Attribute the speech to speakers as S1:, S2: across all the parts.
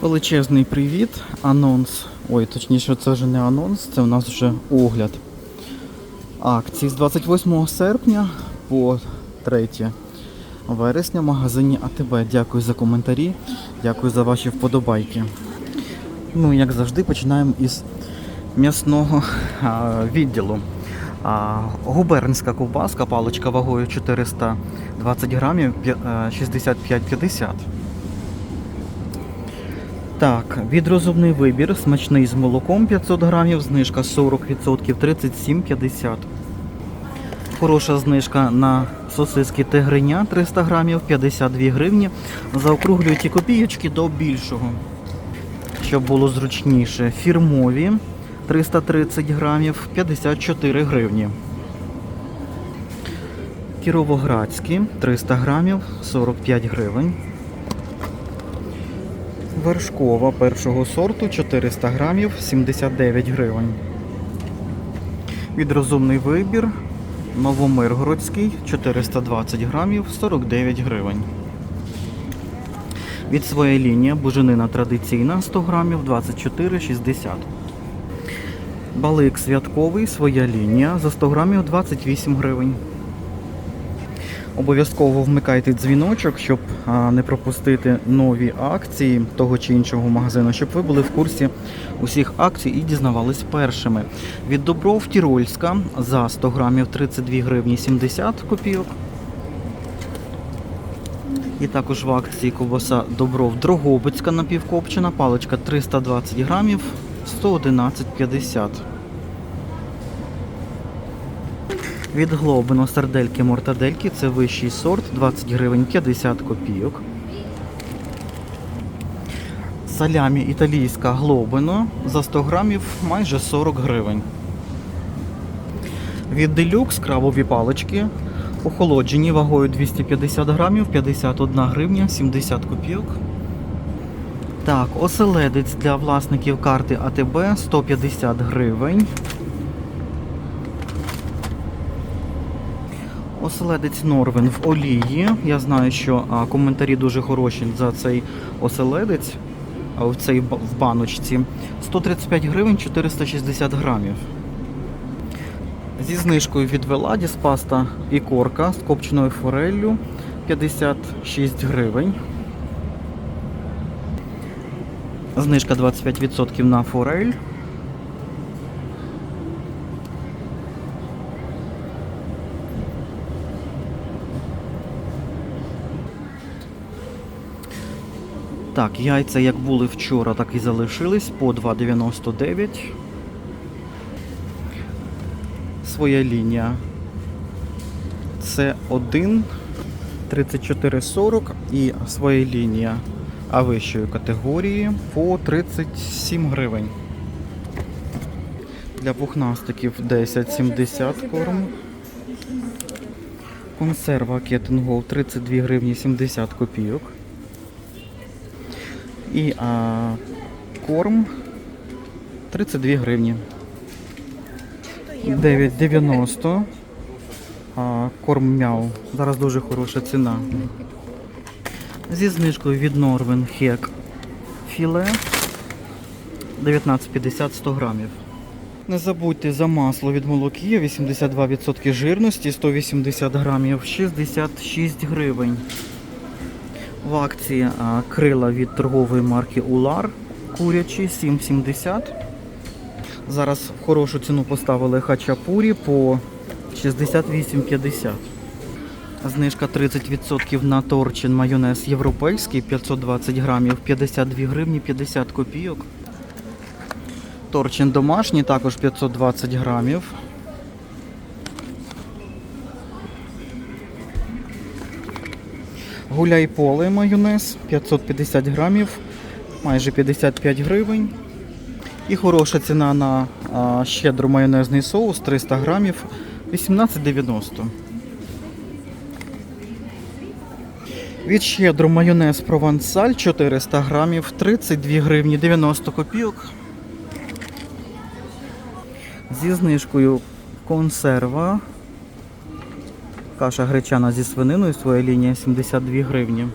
S1: Величезний привіт, анонс. Ой, точніше, це вже не анонс, це у нас вже огляд. Акції з 28 серпня по 3 вересня в магазині АТБ. Дякую за коментарі, дякую за ваші вподобайки. Ну, як завжди, починаємо із м'ясного відділу. А, губернська ковбаска, паличка вагою 420 грамів, п'я- е, 65,50. Так, відрозумний вибір, смачний з молоком 500 грамів, знижка 40%, 37,50. Хороша знижка на сосиски тигриня 300 грамів, 52 гривні. Заокруглюють і копійочки до більшого, щоб було зручніше. Фірмові 330 грамів, 54 гривні. Кіровоградські 300 грамів, 45 гривень. Вершкова першого сорту 400 грамів 79 гривень. Відрозумний вибір. Новомиргородський 420 грамів 49 гривень. Від своєї лінії буженина традиційна 100 грамів 24,60. Балик святковий, своя лінія за 100 грамів 28 гривень. Обов'язково вмикайте дзвіночок, щоб не пропустити нові акції того чи іншого магазину, щоб ви були в курсі усіх акцій і дізнавались першими. Від Добров Тірольська за 100 грамів 32 гривні 70 копійок. І також в акції ковбаса Добров Дрогобицька напівкопчена, паличка 320 грамів 111,50. Від Глобино сардельки мортадельки це вищий сорт 20 гривень 50 копійок. Салямі італійська глобино за 100 грамів майже 40 гривень. Від делюкс крабові палички охолоджені вагою 250 грамів 51 гривня 70 копійок. Так, оселедець для власників карти АТБ 150 гривень. Оселедець Норвен в олії. Я знаю, що коментарі дуже хороші за цей оселедець в цей в баночці. 135 гривень 460 грамів. Зі знижкою від Веладіс паста і корка з копченою фореллю 56 гривень. Знижка 25% на форель. Так, яйця як були вчора, так і залишились по 2,99. Своя лінія. Це 1 34,40 і своя лінія а вищої категорії по 37 гривень. Для пухнастиків 10,70 корм. Консерва Кетенгол 32 гривні 70 копійок. І а, корм 32 гривні. 9,90. А, корм мяу. Зараз дуже хороша ціна. Зі знижкою від Норвен Хек філе 19,50 100 грамів. Не забудьте за масло від молокія 82% жирності, 180 грамів, 66 гривень. В акції крила від торгової марки Улар курячі 7,70. Зараз хорошу ціну поставили хачапурі по 68,50. Знижка 30% на торчин майонез європейський 520 грамів 52 гривні 50 копійок. Торчин домашній також 520 грамів. Гуляй поле майонез 550 грамів, майже 55 гривень. І хороша ціна на а, щедро майонезний соус 300 грамів 18,90. Від щедро майонез провансаль 400 грамів 32 гривні 90 копійок. Зі знижкою консерва. Каша гречана зі свининою, своя лінія 72 гривні.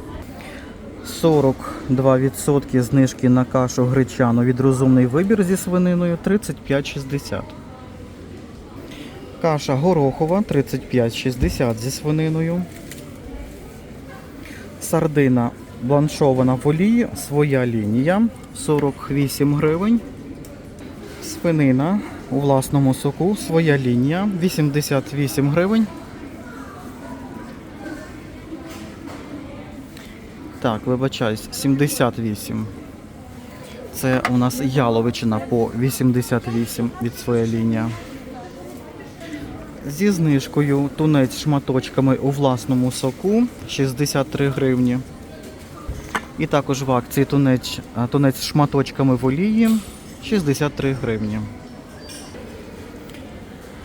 S1: 42% знижки на кашу гречану від розумний вибір зі свининою 35,60. Каша горохова 35,60 зі свининою. Сардина бланшована в олії, своя лінія 48 гривень. Свинина у власному соку, своя лінія 88 гривень. Так, вибачаюсь, 78. Це у нас яловичина по 88 від своя лінія. Зі знижкою тунець шматочками у власному соку 63 гривні. І також в акції тунець, тунець шматочками в олії 63 гривні.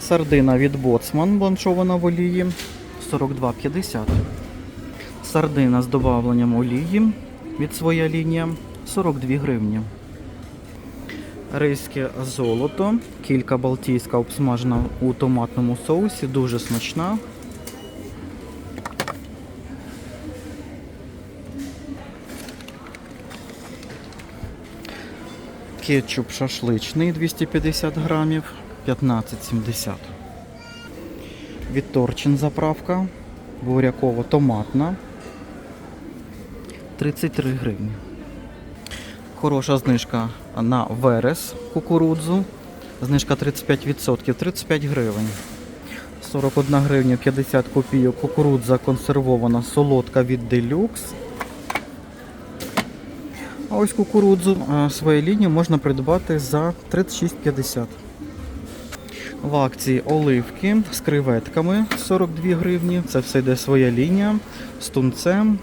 S1: Сардина від Боцман бланшована в олії 42,50. Сардина з додавленням олії від своя лінія 42 гривні. Ризьке золото, кілька балтійська обсмажена у томатному соусі, дуже смачна. Кетчуп шашличний 250 грамів 15,70. Від Торчин заправка буряково томатна 33 гривні. Хороша знижка на верес кукурудзу. Знижка 35%, 35 гривень. 41 гривня 50 копійок кукурудза консервована солодка від Deluxe. А ось кукурудзу а, своєї лінії можна придбати за 36,50. В акції оливки з креветками 42 гривні. Це все йде своя лінія. З тунцем.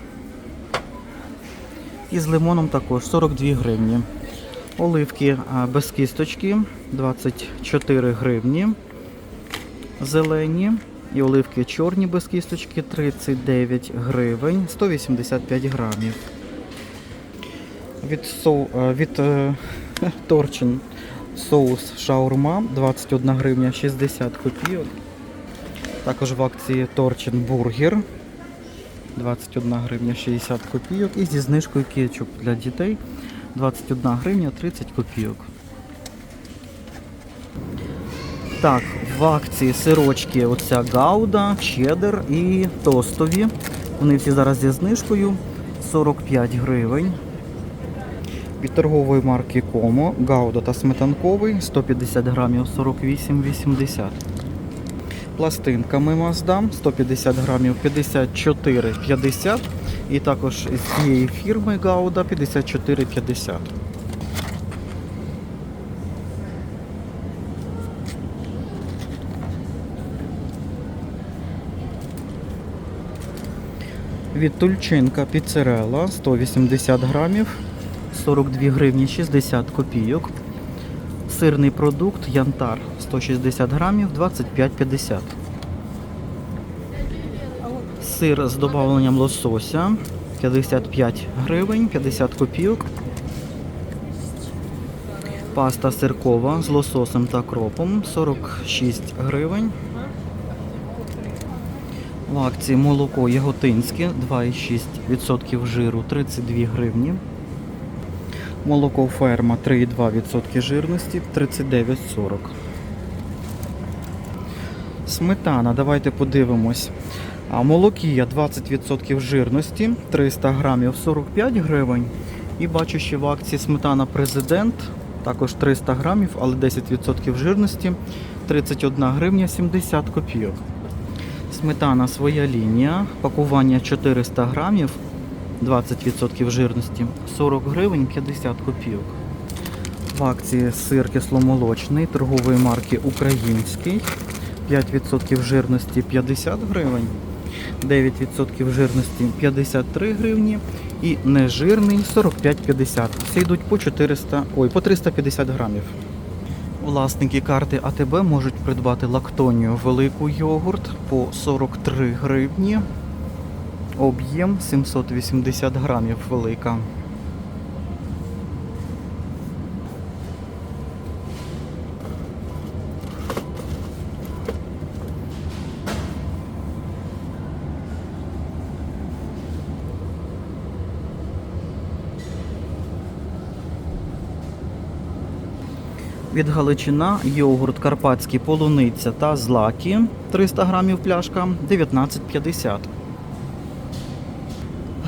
S1: І з лимоном також 42 гривні. Оливки без кісточки 24 гривні. Зелені. І оливки чорні без кісточки 39 гривень, 185 грамів. Від, соу, е, від е, Торчин соус шаурма 21 гривня 60 копійок. Також в акції Торчин бургер 21 гривня 60 копійок. І зі знижкою кетчуп для дітей 21 гривня 30 копійок. Так, в акції сирочки оця гауда, чеддер і тостові. Вони всі зараз зі знижкою 45 гривень. Від торгової марки Комо, гауда та сметанковий 150 грамів 48,80. Пластинками Маздам 150 грамів 54,50. І також з цієї фірми Гауда 54,50. Від Тульчинка піцерела 180 грамів 42 гривні 60 копійок. Сирний продукт Янтар 160 грамів 25,50. Сир з додавленням лосося 55 гривень 50 копійок. Паста сиркова з лососем та кропом 46 гривень. В акції молоко яготинське 2,6% жиру 32 гривні. Молоко ферма 3,2% жирності 39,40. Сметана, давайте подивимось. Молокія 20% жирності 300 грамів 45 гривень. І бачу, що в акції сметана президент також 300 грамів, але 10% жирності 31 гривня 70 копійок. Сметана своя лінія, пакування 400 грамів, 20% жирності, 40 гривень 50 копійок. В акції сир кисломолочний торгової марки Український, 5% жирності 50 гривень, 9% жирності 53 гривні і нежирний 45,50. Всі йдуть по 400, ой, по 350 грамів. Власники карти АТБ можуть придбати лактонію велику йогурт по 43 гривні. Об'єм 780 грамів велика. Від Галичина йогурт карпатський полуниця та злакі 300 грамів пляшка 19,50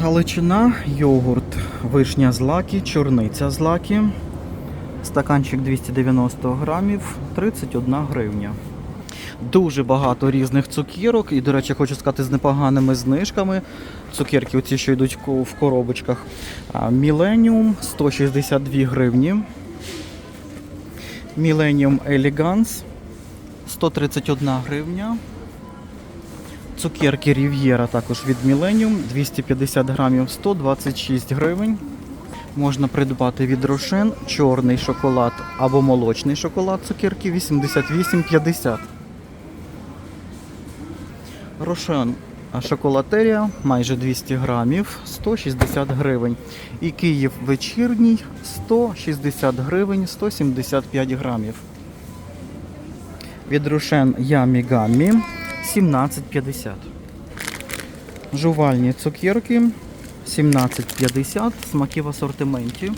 S1: Галичина, йогурт, вишня злаки, чорниця злаки. Стаканчик 290 грамів 31 гривня. Дуже багато різних цукірок. І, до речі, хочу сказати, з непоганими знижками. Цукерки, оці, що йдуть в коробочках. Міленіум 162 гривні. Міленіум Еліганс 131 гривня. Цукерки Рів'єра також від Millennium 250 грамів 126 гривень. Можна придбати від Рошен чорний шоколад або молочний шоколад цукерки 88,50. Рошен шоколатерія майже 200 грамів 160 гривень. І Київ вечірній 160 гривень 175 грамів. Від Рошен Ямі Гаммі 17,50. Жувальні цукерки 17,50. Смаки в асортименті.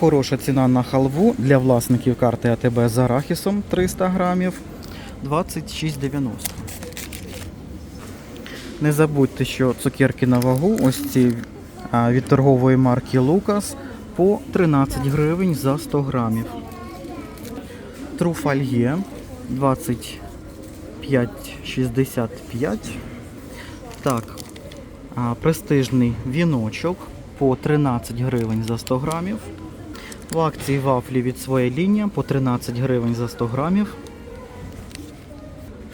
S1: Хороша ціна на халву для власників карти АТБ з арахісом 300 грамів 26,90. Не забудьте, що цукерки на вагу, ось ці від торгової марки Лукас по 13 гривень за 100 грамів. Труфальє 25,65. Так, престижний віночок по 13 гривень за 100 грамів. В акції вафлі від своєї лінії по 13 гривень за 100 грамів.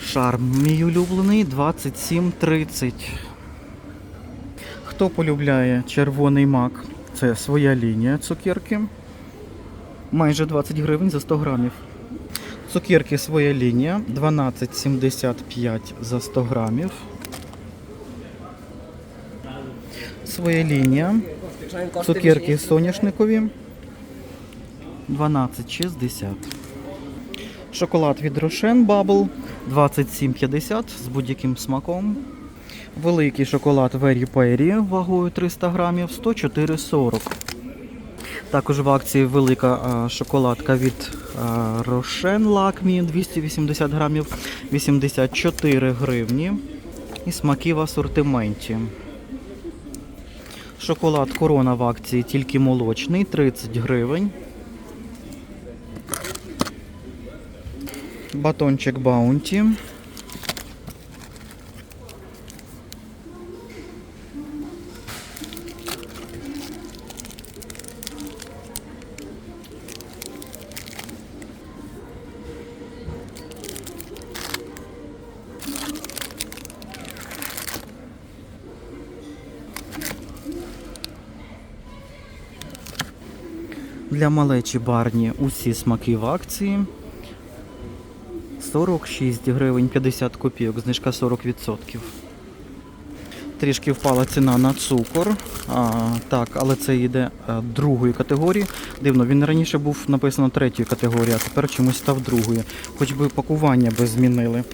S1: Шарм мій улюблений 27,30. Хто полюбляє червоний мак? Це своя лінія цукерки. Майже 20 гривень за 100 грамів. Цукерки своя лінія 12,75 за 100 грамів. Своя лінія. Цукерки соняшникові 12,60. Шоколад від Рошен Bubble 27,50 з будь-яким смаком. Великий шоколад Very Perry вагою 300 грамів 104,40. Також в акції велика шоколадка від а, Рошен Лакмі 280 грамів 84 гривні. І смаки в асортименті. Шоколад Корона в акції тільки молочний 30 гривень. Батончик Баунті. Для малечі барні усі смаки в акції. 46 гривень 50 копійок, знижка 40%. Трішки впала ціна на цукор. А, так, але це йде другої категорії. Дивно, він раніше був написано третьої категорії, а тепер чомусь став другою. Хоч би пакування би змінили.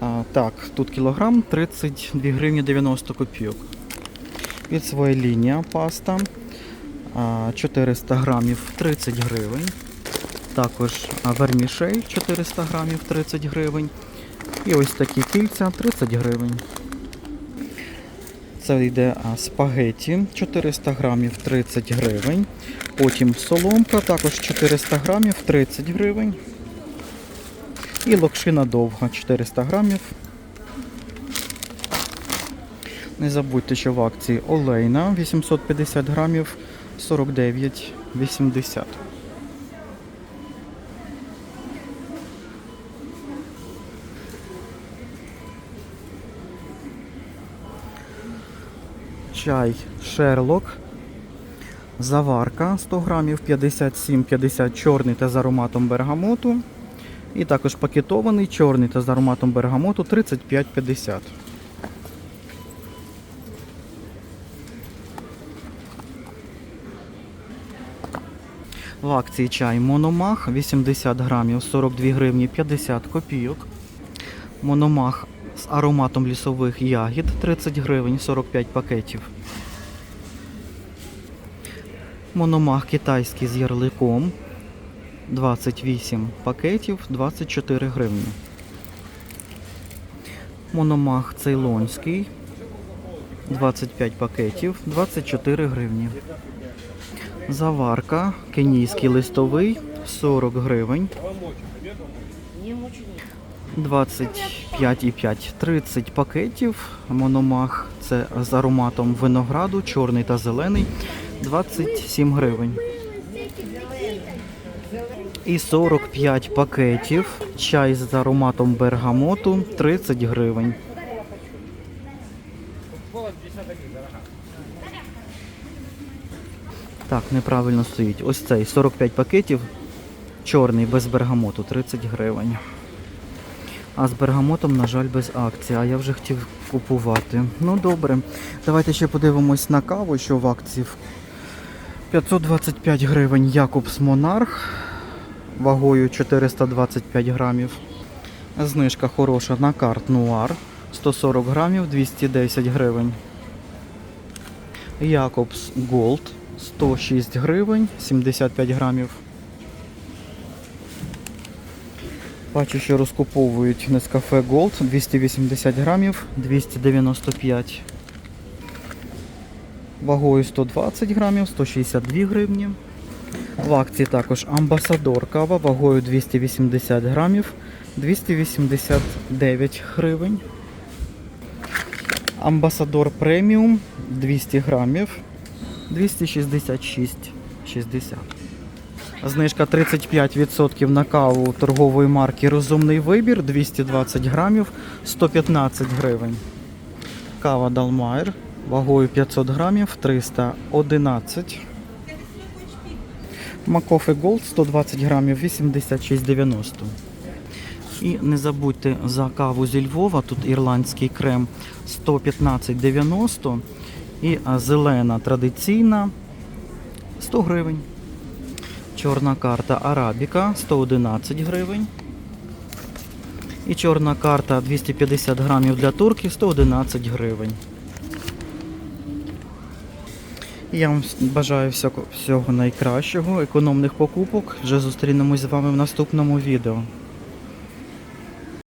S1: А, так, тут кілограм 32 гривні 90 копійок. Від своєї лінія паста. А, 400 грамів 30 гривень. Також вермішей 400 грамів 30 гривень. І ось такі кільця 30 гривень. Це йде спагеті 400 грамів 30 гривень. Потім соломка також 400 грамів 30 гривень. І локшина довга 400 грамів. Не забудьте, що в акції олейна 850 грамів 49,80. Чай Шерлок. Заварка 100 грамів 57,50 чорний та з ароматом бергамоту. І також пакетований чорний та з ароматом бергамоту 35,50. Акції чай Мономах 80 грамів 42 гривні 50 копійок. Мономах з ароматом лісових ягід 30 гривень 45 пакетів. Мономах китайський з ярликом 28 пакетів 24 гривні. Мономах цейлонський 25 пакетів 24 гривні. Заварка кенійський листовий 40 гривень. 25,5 30 пакетів. Мономах це з ароматом винограду, чорний та зелений 27 гривень. І 45 пакетів. Чай з ароматом бергамоту 30 гривень. Так, неправильно стоїть. Ось цей 45 пакетів. Чорний без бергамоту 30 гривень. А з бергамотом, на жаль, без акції. А я вже хотів купувати. Ну добре. Давайте ще подивимось на каву, що в акції. 525 гривень Якобс Монарх вагою 425 грамів. Знижка хороша на карт Нуар 140 грамів 210 гривень. Якобс Голд 106 гривень 75 грамів. Бачу, що розкуповують Nescafe Gold 280 грамів 295. Вагою 120 грамів 162 гривні. В акції також амбасадор кава вагою 280 грамів 289 гривень. Амбасадор преміум 200 грамів 266,60. Знижка 35% на каву торгової марки Розумний вибір 220 грамів 115 гривень. Кава Далмайр вагою 500 грамів 311. Макофе Голд 120 грамів 86,90. І не забудьте за каву зі Львова, тут ірландський крем 115,90 і зелена традиційна 100 гривень. Чорна карта Арабіка 111 гривень. І чорна карта 250 грамів для турки 111 гривень. Я вам бажаю всього, найкращого, економних покупок. Вже зустрінемось з вами в наступному відео.